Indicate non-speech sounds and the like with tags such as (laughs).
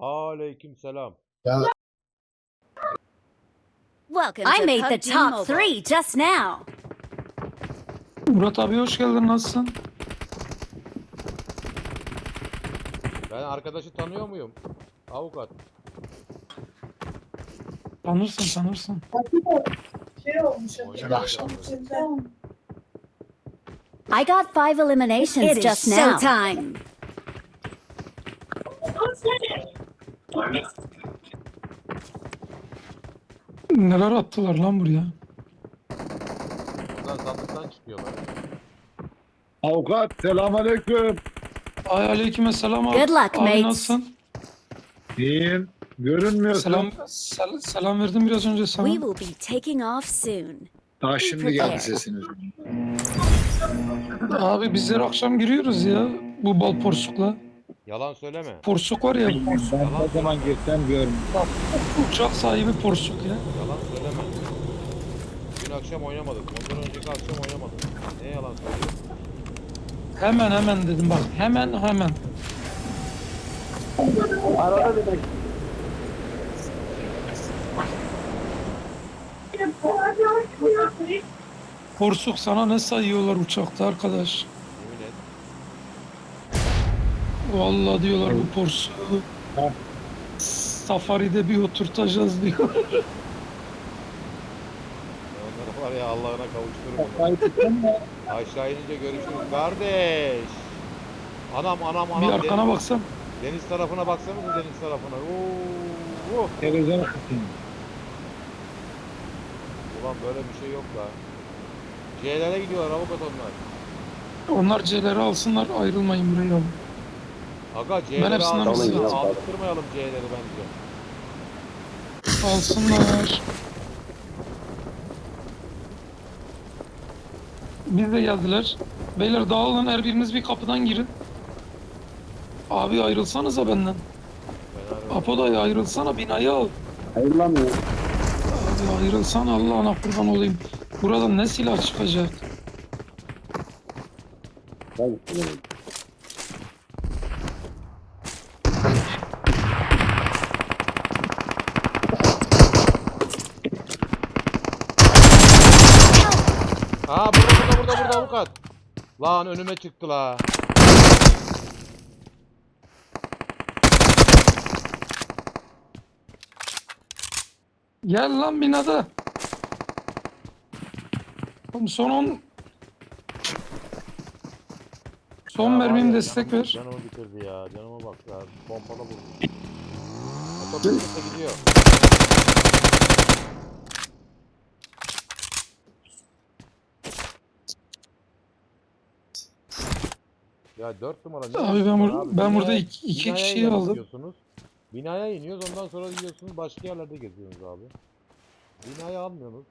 Aleyküm selam. Welcome I made the top three just now. Murat abi hoş geldin nasılsın? Ben arkadaşı tanıyor muyum? Avukat. Tanırsın tanırsın. şey olmuş. Oynadı akşam. I got five eliminations It is just now. showtime. Neler attılar lan buraya? Buradan sandıktan çıkıyorlar. Avukat selamünaleyküm. Ay aleyküm selam abi. Good luck, abi mates. nasılsın? İyiyim. Görünmüyorsun. Selam, sel- selam verdim biraz önce sana. We will be taking off soon. Daha şimdi geldi sesiniz. Abi bizler akşam giriyoruz ya. Bu bal porsukla. Yalan söyleme. Porsuk var ya. Ben ne zaman girsem görmüyorum. Uçak sahibi porsuk ya. Yalan söyleme. Dün akşam oynamadık. Ondan önceki akşam oynamadık. Ne yalan söylüyorsun? Hemen hemen dedim bak. Hemen hemen. Porsuk sana ne sayıyorlar uçakta arkadaş? Vallahi diyorlar bu porsuğu safaride bir oturtacağız diyor. Onları var ya Allah'ına kavuşturur. Kafayı tuttun mu? Aşağı inince görüşürüz kardeş. Anam anam anam. bir arkana deniz, baksam. Deniz tarafına baksanıza deniz tarafına. Oo, oh. Televizyon kısayım. Ulan böyle bir şey yok la. C'lere gidiyorlar avukat onlar. Onlar C'leri alsınlar ayrılmayın buraya. Abi. Aga Ben C'leri hepsinden aldık. bir sıra- Aldırtmayalım C'leri bence. Alsınlar. Biz de geldiler. Beyler dağılın her biriniz bir kapıdan girin. Abi ayrılsanıza benden. Ben Apo dayı ayrılsana binayı al. Hayırlanmıyor. Abi ayrılsana Allah'ına kurban olayım. Buradan ne silah çıkacak? Aa burada burada burada burada avukat. Lan önüme çıktı la. Gel lan binada. Oğlum son on... Son Ya var mermim ya, destek canımı- ver. Canımı bitirdi ya. Canıma bak ya. Pompalı vurdu. (laughs) Otobüste gidiyor. Ya dört numara ne Abi ben bur- abi? ben burada Binaya- iki- iki binaya kişiyi aldım. diyorsunuz. Binaya iniyoruz ondan sonra gidiyorsunuz başka yerlerde geziyorsunuz abi. Binayı almıyorsunuz.